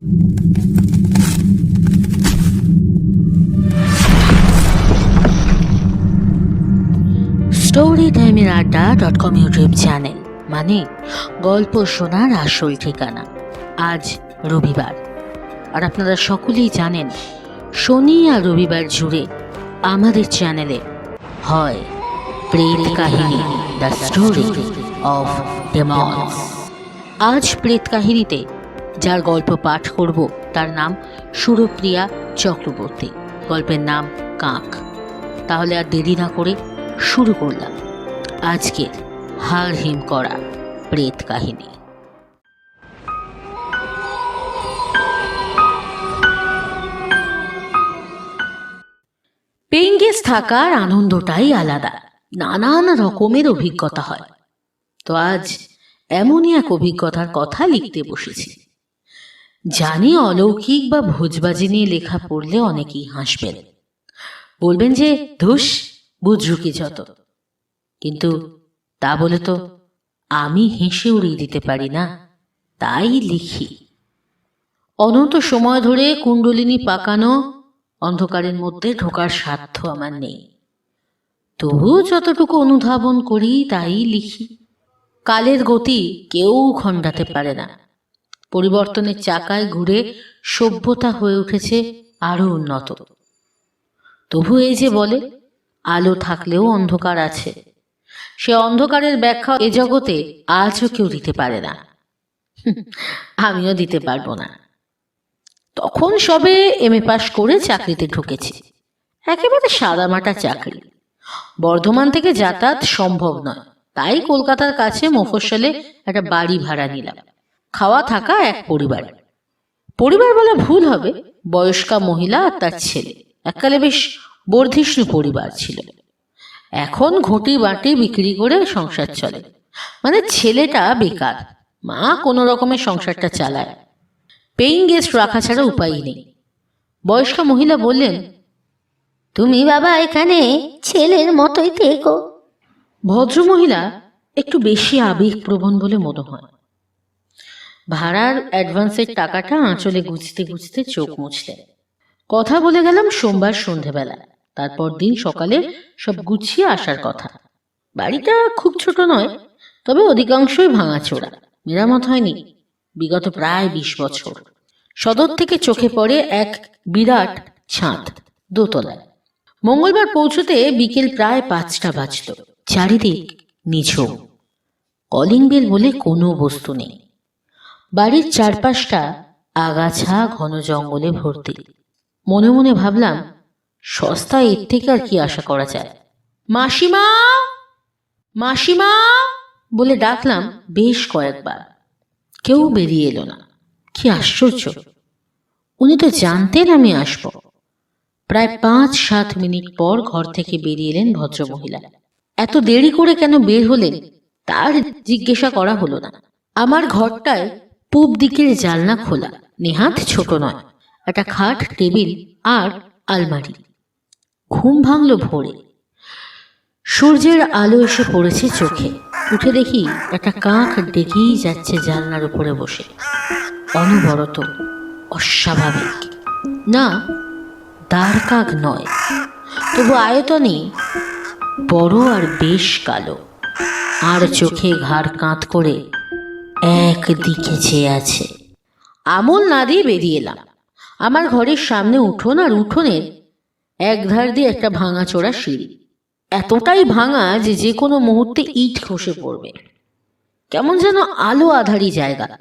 Story টাইমের আড্ডা dot com YouTube channel মানে গল্প শোনার আসল ঠিকানা। আজ রবিবার। আর আপনারা সকলেই জানেন, শনি আর রবিবার জুড়ে আমাদের চ্যানেলে হয় প্রেত কাহিনী দ্য স্টোরি অফ ডেমন্স আজ প্রেত কাহিনীতে যার গল্প পাঠ করব, তার নাম সুরপ্রিয়া চক্রবর্তী। গল্পের নাম কাক। তাহলে আর দেরি না করে শুরু করলাম। আজকের হার হিম করা প্রেত কাহিনী। পেইঙ্গেস থাকার আনন্দটাই আলাদা। নানান রকমের অভিজ্ঞতা হয়। তো আজ এমনই এক অভিজ্ঞতার কথা লিখতে বসেছি। জানি অলৌকিক বা ভোজবাজি নিয়ে লেখা পড়লে অনেকেই হাসবেন। বলবেন যে, ধুস, বুঝরুকি যত। কিন্তু তা বলে তো আমি হেসে উড়িয়ে দিতে পারি না, তাই লিখি। অনন্ত সময় ধরে কুণ্ডলিনী পাকানো, অন্ধকারের মধ্যে ঢোকার সাধ্য আমার নেই। তবু যতটুকু অনুধাবন করি, তাই লিখি। কালের গতি কেউ খণ্ডাতে পারে না। পরিবর্তনের চাকায় ঘুরে সভ্যতা হয়ে উঠেছে আরও উন্নত। তবু এই যে বলে, আলো থাকলেও অন্ধকার আছে। সে অন্ধকারের ব্যাখ্যা এ জগতে আজও কেউ দিতে পারে না। আমিও দিতে পারব না। তখন সবে এম এ পাশ করে চাকরিতে ঢুকেছি। একেবারে সাদামাটা চাকরি। বর্ধমান থেকে যাতায়াত সম্ভব নয়। তাই কলকাতার কাছে মফস্বলে একটা বাড়ি ভাড়া নিলাম। খাওয়া থাকা এক পরিবার। পরিবার বলা ভুল হবে। বয়স্কা মহিলা আর তার ছেলে। এককালে বেশ বর্ধিষ্ণু পরিবার ছিল। এখন ঘটি বাটি বিক্রি করে সংসার চলে। মানে ছেলেটা বেকার। মা কোনো রকমের সংসারটা চালায়। পেইং গেস্ট রাখা ছাড়া উপায় নেই। বয়স্কা মহিলা বললেন, তুমি বাবা এখানে ছেলের মতোই থেকো। ভদ্রমহিলা একটু বেশি আবেগপ্রবণ বলে মনে হয়। ভাড়ার অ্যাডভান্সের টাকাটা আঁচলে গুছতে গুছতে চোখ মুছলেন কথা বলে গেলাম সোমবার সন্ধেবেলা। তারপর দিন সকালে সব গুছিয়ে আসার কথা। বাড়িটা খুব ছোট নয়, তবে অধিকাংশই ভাঙাচোরা, মেরামত হয়নি। বিগত প্রায় বিশ বছর। সদর থেকে চোখে পড়ে এক বিরাট ছাদ, দোতলায়। মঙ্গলবার পৌঁছতে বিকেল প্রায় পাঁচটা বাজত চারিদিক নিঝুম। কলিং বেল বলে কোনো বস্তু নেই। বাড়ির চারপাশটা আগাছা ঘন জঙ্গলে ভর্তি। মনে মনে ভাবলাম, সস্তা এর থেকে আর কি আশা করা যায়? মাসিমা! মাসিমা! বলে ডাকলাম বেশ কয়েকবার। কেউ বেরিয়ে এলো না। কি আশ্চর্য। উনি তো জানতেন আমি আসব। প্রায় পাঁচ সাত মিনিট পর ঘর থেকে বেরিয়ে এলেন ভদ্রমহিলা। এত দেরি করে কেন বের হলেন? তার জিজ্ঞাসা করা হলো না। আমার ঘরটায় পূব দিকের জালনা খোলা। নেহাত ছোট নয়। একটা খাট, টেবিল আর আলমারি। ঘুম ভাঙলো ভোরে। সূর্যের আলো এসে পড়েছে চোখে। উঠে দেখি একটা কাক ডেকেই যাচ্ছে জানলার উপরে বসে। অনবরত, অস্বাভাবিক। না দাঁড় কাক নয়। তবু আয়তনে বড় আর বেশ কালো। আর চোখে ঘাড় কাঁত করে একদিকে চেয়ে আছে। আমল না দিয়ে বেরিয়ে এলাম। আমার ঘরের সামনে উঠোন আর উঠোনের এক ধার দিয়ে একটা ভাঙা চোরা সিঁড়ি। এতটাই ভাঙা যে যে কোনো মুহূর্তে ইট খসে পড়বে। কেমন যেন আলো আধারি জায়গা।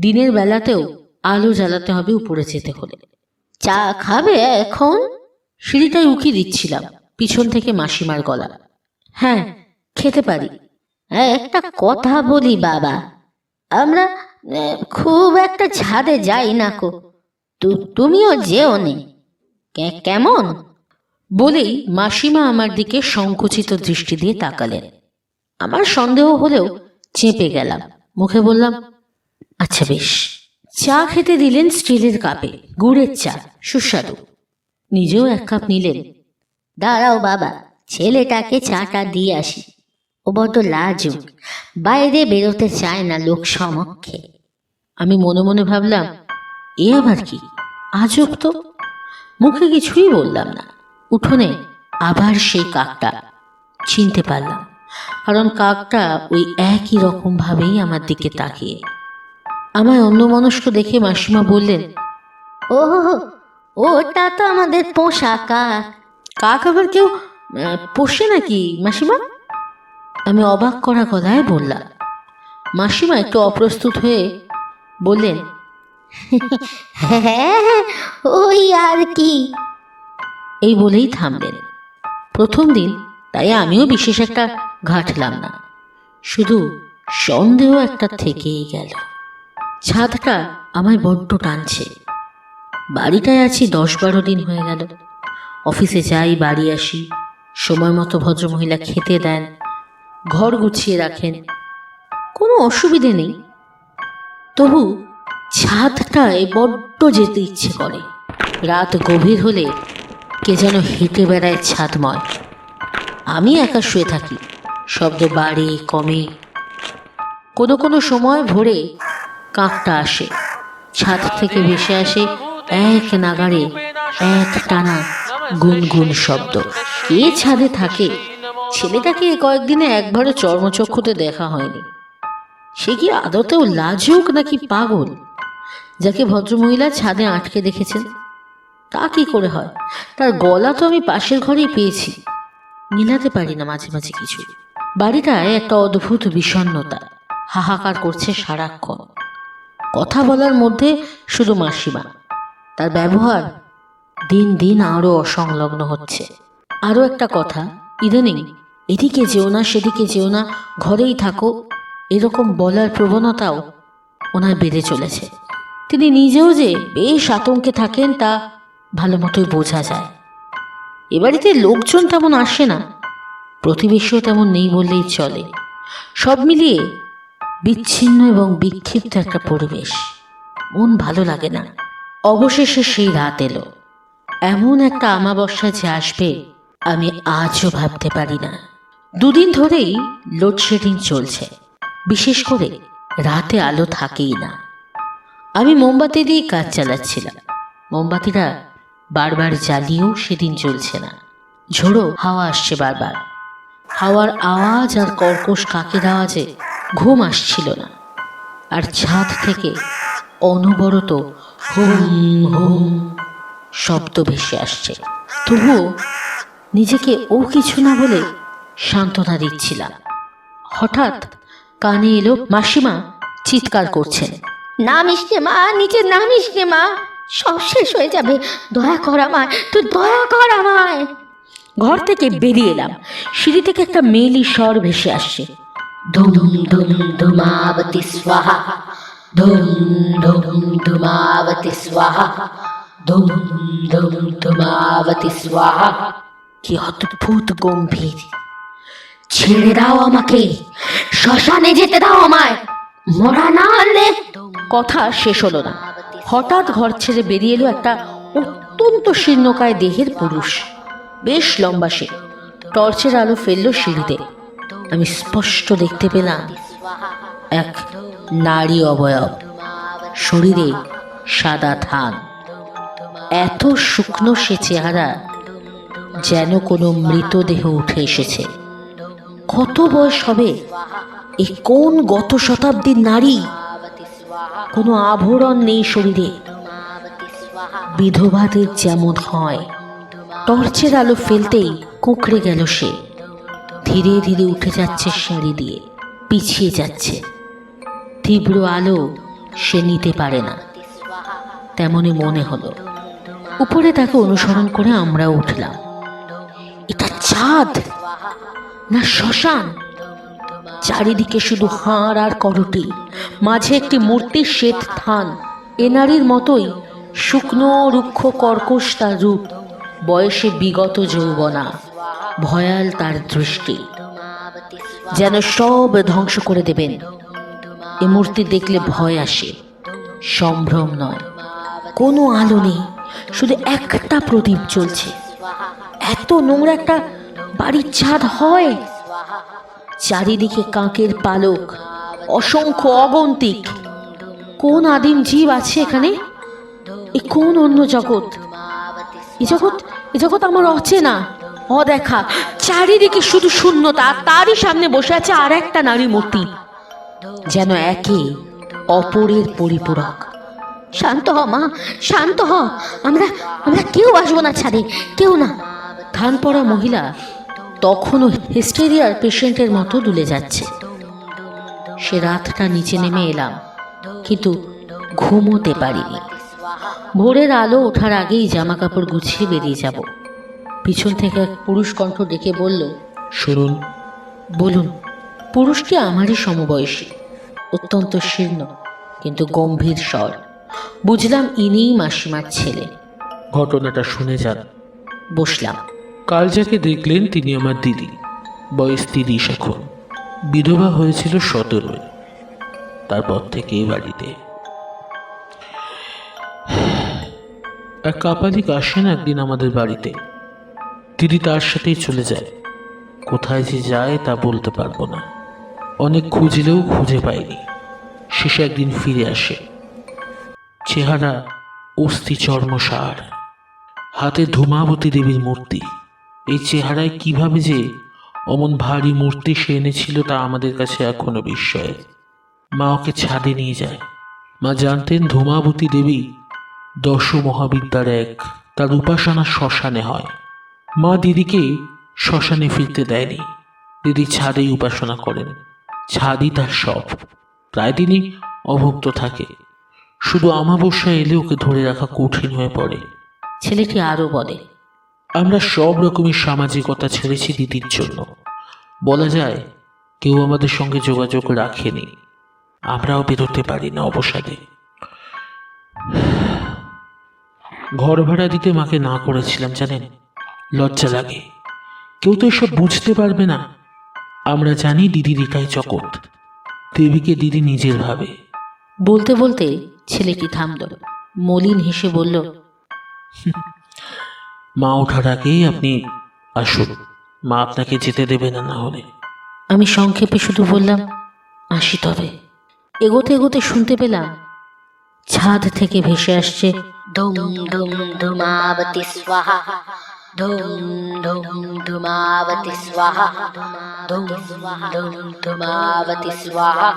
দিনের বেলাতেও আলো জ্বালাতে হবে উপরে যেতে হলে। চা খাবে এখন? সিঁড়িটায় উকি দিচ্ছিলাম, পিছন থেকে মাসিমার গলা। হ্যাঁ খেতে পারি। একটা কথা বলি বাবা। আমরা খুব একটা ছাদে যাই না কো। তুমিও যেও নে। কে- কেমন? বলেই মাসিমা আমার দিকে সংকুচিত দৃষ্টি দিয়ে তাকালেন। আমার সন্দেহ হলেও চেপে গেলাম। মুখে বললাম আচ্ছা বেশ। চা খেতে দিলেন স্টিলের কাপে গুড়ের চা সুস্বাদু। নিজেও এক কাপ নিলেন। দাঁড়াও বাবা ছেলেটাকে চাটা দিয়ে আসি। ও বড্ড লাজুক। বাইরে বেরোতে চায় না লোক সমক্ষে। আমি মনে মনে ভাবলাম এ আবার কি? আজব তো। মুখে কিছুই বললাম না। উঠোনে আবার সেই কাকটা। চিনতে পারলাম কারণ কাকটা ওই একই রকম ভাবেই আমার দিকে তাকিয়ে। আমায় অন্য মনস্ক দেখে মাসিমা বললেন ও ওটা তো আমাদের পোষা কাক। কাক আবার কেউ পোষে নাকি মাসিমা? আমি অবাক করা গলায় বললাম। মাসিমা একটু অপ্রস্তুত হয়ে বললেন হ্যাঁ ওই আর কি। এই বলেই থামলেন। প্রথম দিন তাই আমিও বিশেষ একটা ঘাটলাম না। শুধু সন্দেহ একটা থেকেই গেল। ছাদটা আমায় বড্ড টানছে। বাড়িটায় আছি দশ বারো দিন হয়ে গেল। অফিসে যাই বাড়ি আসি। সময় মতো ভদ্রমহিলা খেতে দেন। ঘর গুছিয়ে রাখেন। কোনো অসুবিধে নেই। তবু ছাদটায় বড্ড যেতে ইচ্ছে করে। রাত গভীর হলে কে যেন হেঁটে বেড়ায় ছাদময়। আমি একা শুয়ে থাকি। শব্দ বাড়ে, কমে। কোনো কোনো সময় ভোরে কাকটা আসে। ছাদ থেকে ভেসে আসে এক নাগাড়ে এক টানা গুনগুন শব্দ। কে ছাদে থাকে ছেলেটাকে কয়েকদিনে একবারও চর্মচক্ষুতে দেখা হয়নি। সে কি আদতেও লাজুক নাকি পাগল? যাকে ভদ্রমহিলা ছাদে আটকে দেখেছেন। তা কি করে হয়? তার গলা তো আমি পাশের ঘরেই পেয়েছি। মিলাতে পারি না মাঝে মাঝে কিছু। বাড়িটায় একটা অদ্ভুত বিষণ্ণতা। হাহাকার করছে সারাক্ষণ। কথা বলার মধ্যে শুধু মাসিমা। তার ব্যবহার দিন দিন আরও অসংলগ্ন হচ্ছে। আরও একটা কথা। ইদানিং এদিকে যেও না, সেদিকে যেও না, ঘরেই থাকো। এরকম বলার প্রবণতাও ওনার বেড়ে চলেছে। তিনি নিজেও যে বেশ আতঙ্কে থাকেন তা ভালো মতোই বোঝা যায়। এ বাড়িতে লোকজন তেমন আসে না। প্রতিবেশীও তেমন নেই বললেই চলে। সব মিলিয়ে বিচ্ছিন্ন এবং বিক্ষিপ্ত একটা পরিবেশ। মন ভালো লাগে না। অবশেষে সেই রাত এলো। এমন একটা আমাবস্যা যে আসবে আমি আজও ভাবতে পারি না। দুদিন ধরেই লোডশেডিং চলছে। বিশেষ করে রাতে আলো থাকেই না। আমি মোমবাতি দিয়ে কাজ চালাচ্ছিলাম। মোমবাতিটা বারবার জ্বালিয়েও সেদিন চলছে না। ঝোড়ো হাওয়া আসছে বারবার। হাওয়ার আওয়াজ আর কর্কশ কাকের আওয়াজে ঘুম আসছিল না। আর ছাদ থেকে অনবরত হুম হুম শব্দ ভেসে আসছে। তবুও নিজেকে ও কিছু না বলে সান্ত্বনা দিচ্ছিলাম। হঠাৎ কানে এলো মাসিমা চিৎকার করছেন। নামিস রে মা নিচে নামিস রে মা সব শেষ হয়ে যাবে। দয়া কর আমায় তুই দয়া কর আমায়। ঘর থেকে বেরিয়ে এলাম। সিঁড়ি থেকে একটা মেলি স্বর ভেসে আসছে। ধুম ধুম ধুমাবতি স্বাহা। ধুম ধুম ধুমাবতি স্বাহা। ধুম ধুম ধুমাবতি স্বাহা। কি অদ্ভুত গম্ভীর। ছেড়ে দাও আমাকে, শ্মশানে যেতে দাও আমায়। মরা না কথা শেষ হলো না। হঠাৎ ঘর ছেড়ে বেরিয়ে এলো একটা অত্যন্ত শীর্ণকায় দেহের পুরুষ। বেশ লম্বা সে। টর্চের আলো ফেলল সিঁড়িতে। আমি স্পষ্ট দেখতে পেলাম এক নারী অবয়ব। শরীরে সাদা থান। এত শুকনো সে চেহারা যেন কোনো মৃতদেহ উঠে এসেছে। কত বয়স হবে? এ কোন গত শতাব্দীর নারী? কোনো আভরণ নেই শরীরে। বিধবাদের যেমন হয়, টর্চের আলো ফেলতেই কুঁকড়ে গেল সে। ধীরে ধীরে উঠে যাচ্ছে সিঁড়ি দিয়ে, পিছিয়ে যাচ্ছে। তীব্র আলো সে নিতে পারে না। তেমনই মনে হলো। উপরে তাকে অনুসরণ করে আমরা উঠলাম। চাঁদ না শ্মশান? চারিদিকে শুধু হাড় আর করটি, মাঝে একটি মূর্তির শ্বেত থান। এ নারীর মতোই শুকনো রুক্ষ কর্কশ তার রূপ, বয়সে বিগত যৌবনা, ভয়াল তার দৃষ্টি। যেন সব ধ্বংস করে দেবেন। এ মূর্তি দেখলে ভয় আসে, সম্ভ্রম নয়। কোনো আলো নেই, শুধু একটা প্রদীপ চলছে এত নোংরা একটা বাড়ির ছাদ হয়। চারিদিকে কাকের পালক, অসংখ্য অগন্তিক। কোন আদিম জীব আছে এখানে? এ কোন অন্য জগৎ? এ জগৎ এ জগৎ আমার অচেনা, অদেখা। চারিদিকে শুধু শূন্যতা তারই সামনে বসে আছে আর একটা নারী মূর্তি, যেন একে অপরের পরিপূরক। শান্ত হ, মা, শান্ত হ। আমরা আমরা কেউ আসব না ছাদে, কেউ না। ধান পড়া মহিলা তখনও হিস্টেরিয়ার পেশেন্টের মতো দুলে যাচ্ছে। সে রাতটা নিচে নেমে এলাম কিন্তু ঘুমোতে পারিনি। ভোরের আলো ওঠার আগেই জামা কাপড় গুছিয়ে বেরিয়ে যাব। পিছন থেকে এক পুরুষ কণ্ঠ ডেকে বলল শুনুন। বলুন পুরুষটি আমারই সমবয়সী অত্যন্ত শীর্ণ কিন্তু গম্ভীর স্বর। বুঝলাম ইনিই মাসিমার ছেলে। ঘটনাটা শুনে যান। বসলাম। কাল যাকে দেখলেন তিনি আমার দিদি, বয়স তিরিশ এখন। বিধবা হয়েছিল সতেরোয়, তারপর থেকে এই বাড়িতে। এক কাপালিক আসেন একদিন আমাদের বাড়িতে। দিদি তার সাথেই চলে যায়। কোথায় যে যায় তা বলতে পারব না। অনেক খুঁজলেও খুঁজে পাইনি। শেষে একদিন ফিরে আসে। চেহারা অস্থি চর্মসার হাতে ধূমাবতী দেবীর মূর্তি। এই চেহারায় কীভাবে যে অমন ভারী মূর্তি সে এনেছিল তা আমাদের কাছে এখনও বিস্ময়। মা ওকে ছাদে নিয়ে যায়। মা জানতেন ধূমাবতী দেবী দশ মহাবিদ্যার এক, তার উপাসনা শ্মশানে হয়। মা দিদিকে শ্মশানে ফিরতে দেয়নি। দিদি ছাদেই উপাসনা করেন। ছাদই তার সব প্রায় দিনই অভুক্ত থাকে। শুধু আমাবস্যা এলে ওকে ধরে রাখা কঠিন হয়ে পড়ে। ছেলেটি আরও বলে আমরা সব রকমের সামাজিকতা ছেড়েছি দিদির জন্য। বলা যায়, কেউ আমাদের সঙ্গে যোগাযোগ রাখেনি। আমরাও বেরোতে পারি না অবসাদে। ঘর ভাড়া দিতে মাকে না করেছিলাম, জানেন? লজ্জা লাগে। কেউ তো এসব বুঝতে পারবে না। আমরা জানি দিদির এটাই জগৎ দেবীকে দিদি নিজের ভাবে। বলতে বলতে ছেলেটি থামল। মলিন হেসে বলল মা ওঠার আগেই আপনি আসুন। মা আপনাকে যেতে দেবে না না হলে। আমি সংক্ষেপে শুধু বললাম, আসি তবে। এগোতে এগোতে শুনতে পেলাম, ছাদ থেকে ভেসে আসছে, ধুম ধুম, ধুমাবতি স্বাহা। ধুম ধুম, ধুমাবতি স্বাহা। ধুম ধুম, ধুমাবতি স্বাহা।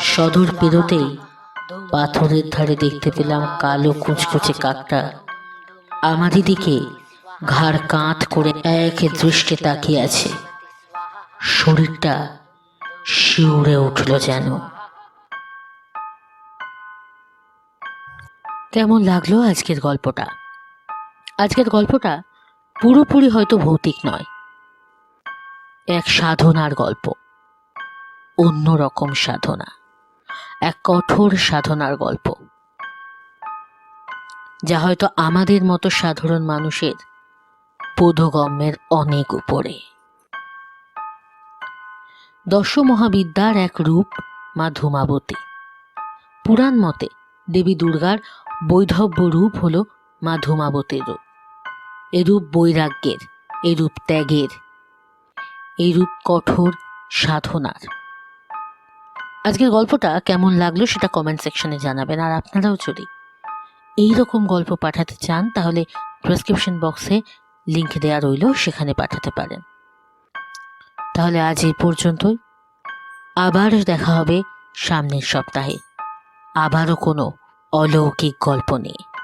সদর পেরোতেই পাথরের ধারে দেখতে পেলাম কালো কুচকুচে কাকটা। আমারই দিকে ঘাড় কাঁধ করে এক দৃষ্টে তাকিয়ে আছে শরীরটা শিউরে উঠল যেন। কেমন লাগল আজকের গল্পটা? আজকের গল্পটা পুরোপুরি হয়তো ভৌতিক নয়। এক সাধনার গল্প। অন্যরকম সাধনা। এক কঠোর সাধনার গল্প। যা হয়তো আমাদের মতো সাধারণ মানুষের বোধগম্যের অনেক উপরে। দশ মহাবিদ্যার এক রূপ মা ধূমাবতী। পুরাণ মতে দেবী দুর্গার বৈধব্য রূপ হল মা ধূমাবতীর রূপ। এরূপ বৈরাগ্যের, এরূপ ত্যাগের, এরূপ কঠোর সাধনার। আজকের গল্পটা কেমন লাগল সেটা কমেন্ট সেকশনে জানাবেন, আর আপনারাও যদি এই রকম গল্প পাঠাতে চান, তাহলে প্রেসক্রিপশন বক্সে লিংক দেওয়া রইল, সেখানে পাঠাতে পারেন। তাহলে আজ এই পর্যন্তই। আবার দেখা হবে সামনের সপ্তাহে। আবারও কোনো অলৌকিক গল্প নিয়ে।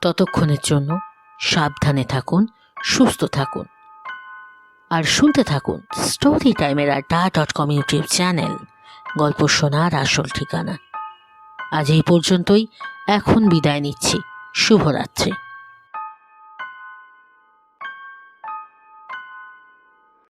ততক্ষণের জন্য সাবধানে থাকুন, সুস্থ থাকুন। আর শুনতে থাকুন স্টোরি টাইমের আর আড্ডা ডট কম ইউটিউব চ্যানেল। গল্প শোনার আসল ঠিকানা। আজ এই পর্যন্তই। এখন বিদায় নিচ্ছি। শুভরাত্রি।